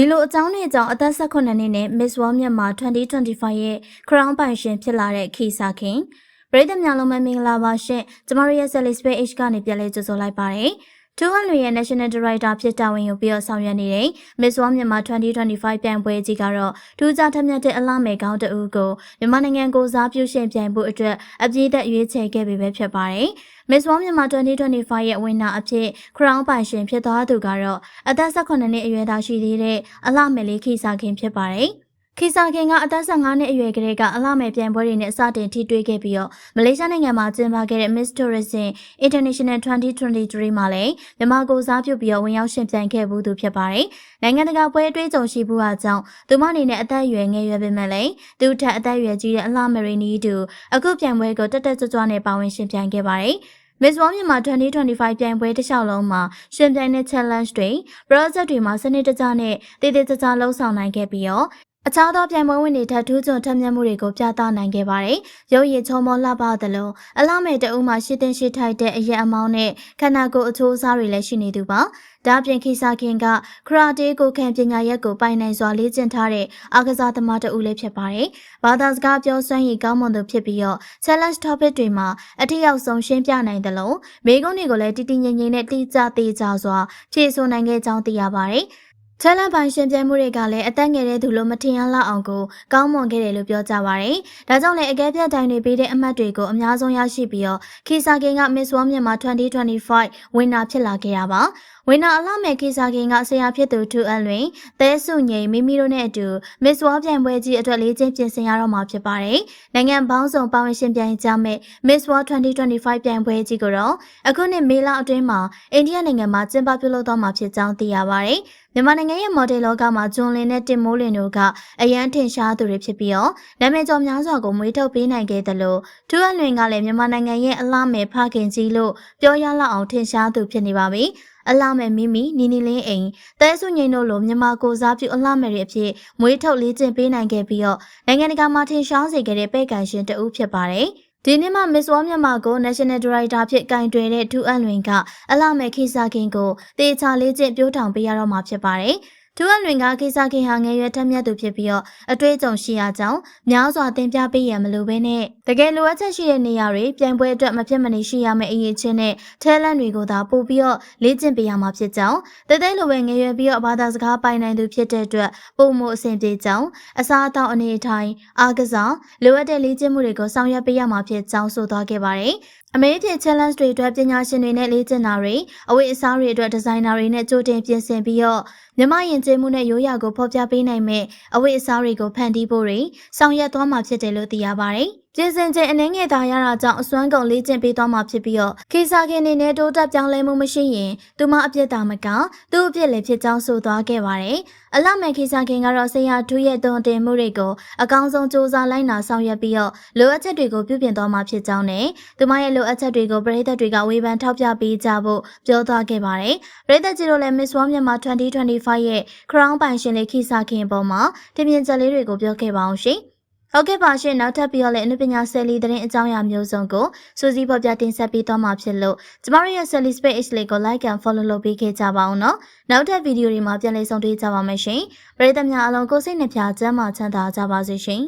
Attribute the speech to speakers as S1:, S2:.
S1: ဒီလိုအကြောင်းတွေကြောင့်အသက်18နှစ်နဲ့ Miss World မြန်မာ2025ရဲ့ Crown ပိုင်ရှင်ဖြစ်လာတဲ့ခီစာခင်ပရိသတ်များလုံးပဲမင်္ဂလာပါရှင်ကျမတို့ရဲ့ Sally Space H ကနေပြန်လဲကြိုဆိုလိုက်ပါတယ် တူဟန်လွေရဲ့ National Director ဖြစ်တာဝန်ယူပြီးတော့ဆောင်ရွက်နေတဲ့ Miss World မြန်မာ2025ပြိုင်ပွဲကြီးကတော့ထူးခြားထက်မြက်တဲ့အလားမယ်ကောင်းတဦးကိုမြန်မာနိုင်ငံကိုစားပြုရှင်ပြိုင်ဖို့အတွက်အပြည့်အသက်ရွေးချယ်ခဲ့ပြီပဲဖြစ်ပါတယ်။ Miss World မြန်မာ2025ရဲ့ဝင်နာအဖြစ် Crown ပိုင်ရှင်ဖြစ်သွားသူကတော့အသက်18နှစ်အရွယ်သားရှိသေးတဲ့အလှမယ်လေးခိစာခင်ဖြစ်ပါတယ်။ ခိစာခင်ကအသက်15နှစ်အရွယ်ကလေးကအလှမယ်ပြိုင်ပွဲတွေနဲ့စတင်ထိတွေ့ခဲ့ပြီးတော့မလေးရှားနိုင်ငံမှာကျင်းပခဲ့တဲ့ Miss Tourism International 2023မှာလည်းမြန်မာကိုစားပြုပြီးတော့ဝင်ရောက်ရှင်ပြိုင်ခဲ့မှုသူဖြစ်ပါတယ်။နိုင်ငံတကာပွဲအတွေ့အကြုံရှိမှုအကြောင်းသူမအနေနဲ့အသက်အရွယ်ငယ်ရွယ်ပေမဲ့လည်းသူထက်အသက်အရွယ်ကြီးတဲ့အလှမယ်ရီနီးတူအခုပြိုင်ပွဲကိုတက်တက်ကြွကြွနဲ့ပါဝင်ရှင်ပြိုင်ခဲ့ပါတယ်။ Miss World မြန်မာ2025ပြိုင်ပွဲတစ်လျှောက်လုံးမှာရှင်ပြိုင်တဲ့ challenge တွေ project တွေမှာစနစ်တကျနဲ့တည်တည်ကြကြလှုပ်ဆောင်နိုင်ခဲ့ပြီးတော့ အခြားသောပြိုင်ပွဲဝင်တွေထပ်ထူးချွန်ထက်မြက်မှုတွေကိုပြသနိုင်ခဲ့ပါတယ်။ရုပ်ရည်ချုံမောလှပသလိုအလားမဲ့တအုပ်မှာရှစ်တင်ရှိထိုက်တဲ့အရက်အမောင်းနဲ့ခန္ဓာကိုယ်အချိုးအစားတွေလည်းရှိနေသူပါ။ဒါပြင်ခိစာခင်ကခရာတေကိုခံပညာရက်ကိုပိုင်နိုင်စွာလေ့ကျင့်ထားတဲ့အားကစားသမားတဦးလည်းဖြစ်ပါတယ်။ဘာသာစကားပြောစွမ်းရည်ကောင်းမွန်သူဖြစ်ပြီးတော့ challenge topic တွေမှာအထက်ရောက်ဆုံးရှင်းပြနိုင်တယ်လို့မိကုန်းတွေကိုလည်းတည်တည်ငြိမ်ငြိမ်နဲ့တိကျသေးကြစွာဖြည့်ဆို့နိုင်ခဲ့ကြောင်းသိရပါတယ်။ ချဲလန်ပိုင်ရှင်ပြိုင်မှုတွေကလည်းအသက်ငယ်တဲ့သူလိုမထင်ရလောက်အောင်ကိုကောင်းမွန်ခဲ့တယ်လို့ပြောကြပါရယ်။ဒါကြောင့်လည်းအကဲဖြတ်တိုင်းတွေပေးတဲ့အမှတ်တွေကိုအများဆုံးရရှိပြီးတော့ခီစာကင်က Miss World မြန်မာ2025ဝင်နာဖြစ်လာခဲ့တာပါ။ ဝင်နာအလှမဲ့ခီစာကင်ကဆရာဖြစ်သူ2အလွင်သဲစုငိမ်မိမိတို့နဲ့အတူ Miss World ပြိုင်ပွဲကြီးအတွက်လေးချင်းပြင်ဆင်ရတော့မှာဖြစ်ပါတယ်။နိုင်ငံပေါင်းစုံပါဝင်ရှင်ပြိုင်ကြမဲ့ Miss World 2025ပြိုင်ပွဲကြီးကိုတော့အခုနှစ်မေလအတွင်းမှာအိန္ဒိယနိုင်ငံမှာကျင်းပပြုလုပ်တော့မှာဖြစ်ကြောင်းသိရပါတယ်။မြန်မာနိုင်ငံရဲ့မော်ဒယ်လောကမှာဂျွန်လင်နဲ့တင်မိုးလင်တို့ကအရန်ထင်ရှားသူတွေဖြစ်ပြီးတော့နာမည်ကျော်များစွာကိုမွေးထုတ်ပေးနိုင်ခဲ့တယ်လို့ထူးအလွင်ကလည်းမြန်မာနိုင်ငံရဲ့အလှမယ်ဖခင်ကြီးလို့ပြောရလောက်အောင်ထင်ရှားသူဖြစ်နေပါပြီ အလှမယ်မိမိနီနီလင်းအိမ်တဲဆုငိန်တို့လိုမြန်မာကိုစားပြုအလှမယ်တွေအဖြစ်မွေးထုတ်လေ့ကျင့်ပေးနိုင်ခဲ့ပြီးတော့နိုင်ငံတကာမှာထင်ရှားစေခဲ့တဲ့ပဲ့ကန်ရှင်တဦးဖြစ်ပါတယ်။ဒီနေ့မှ Miss World မြန်မာကို National Director ဖြစ်ကင်တွယ်တဲ့ထူးအလွင်ကအလှမဲ့ခိစာခင်ကိုတေချာလေးချင်းပြိုးထောင်ပေးရတော့မှာဖြစ်ပါတယ်။ ဒူအလွင်ကကိစ္စခင်ဟာငယ်ရွယ်ထက်မြက်သူဖြစ်ပြီးတော့အတွေ့အကြုံရှိရကြောင်းများစွာသင်ပြပေးရမလို့ပဲနဲ့တကယ်လိုအပ်ချက်ရှိတဲ့နေရာတွေပြိုင်ပွဲအတွက်မဖြစ်မနေရှိရမယ့်အရေးချင်းနဲ့ထဲလန့်တွေကိုသာပို့ပြီးတော့လေ့ကျင့်ပေးရမှာဖြစ်ကြောင်းတသိလိုပဲငယ်ရွယ်ပြီးတော့ဘာသာစကားပိုင်နိုင်သူဖြစ်တဲ့အတွက်ပုံမှုအဆင်ပြေကြောင်းအစားအသောက်အနေအထိုင်အားကစားလိုအပ်တဲ့လေ့ကျင့်မှုတွေကိုဆောင်ရွက်ပေးရမှာဖြစ်ကြောင်းဆိုသွားခဲ့ပါတယ်အမေဖြစ် challenge တွေအတွက်ပညာရှင်တွေနဲ့လေ့ကျင့်တာတွေအဝတ်အစားတွေအတွက်ဒီဇိုင်နာတွေနဲ့ကြိုတင်ပြင်ဆင်ပြီးတော့ မြမယဉ်ကျေးမှုနဲ့ရိုးရာကိုဖော်ပြပေးနိုင်မဲ့အဝတ်အစားတွေကိုဖန်တီးဖို့တွေဆောင်ရွက်သွားမှာဖြစ်တယ်လို့သိရပါတယ်။ပြင်ဆင်ချိန်အနှဲငယ်သာရတာကြောင့်အစွမ်းကုန်လေ့ကျင့်ပေးသွားမှာဖြစ်ပြီးတော့ခေစာခင်နေနဲ့တိုးတက်ပြောင်းလဲမှုမရှိရင်သူမအပြစ်တာမကသူ့အပြစ်လည်းဖြစ်ကြောင်းဆိုသွားခဲ့ပါတယ်။အလမဲ့ခေစာခင်ကတော့ဆရာထူးရဲ့တုံတင်မှုတွေကိုအကောင်းဆုံးစူးစမ်းလိုက်နာဆောင်ရွက်ပြီးတော့လိုအပ်ချက်တွေကိုပြုပြင်သွားမှာဖြစ်ကြောင်းနဲ့သူမရဲ့လိုအပ်ချက်တွေကိုပရိသတ်တွေကဝေဖန်ထောက်ပြပေးကြဖို့ပြောသွားခဲ့ပါတယ်။ပရိသတ်ကြီးတို့လည်း Miss World မြန်မာ2025ရဲ့ Crown ပိုင်ရှင်လေးခိစာခင်ပေါ်မှာတင်ပြချက်လေးတွေကိုပြောခဲ့ပါအောင်ရှင်။ ဟုတ်ကဲ့ပါရှင်နောက်ထပ်ပြီးတော့လည်းအနုပညာဆယ်လီသတင်းအကြောင်းအရာမျိုးစုံကိုစူးစီးဖော်ပြတင်ဆက်ပေးသွားမှာဖြစ်လို့ကျမတို့ရဲ့ Sally Space လေးကို like and follow လုပ်ပေးခဲ့ကြပါအောင်နော်နောက်ထပ်ဗီဒီယိုတွေမှာပြန်လည်ဆုံတွေ့ကြပါမယ်ရှင်ပရိသတ်များအားလုံးကိုစိတ်နှပြချမ်းသာချမ်းသာကြပါစေရှင်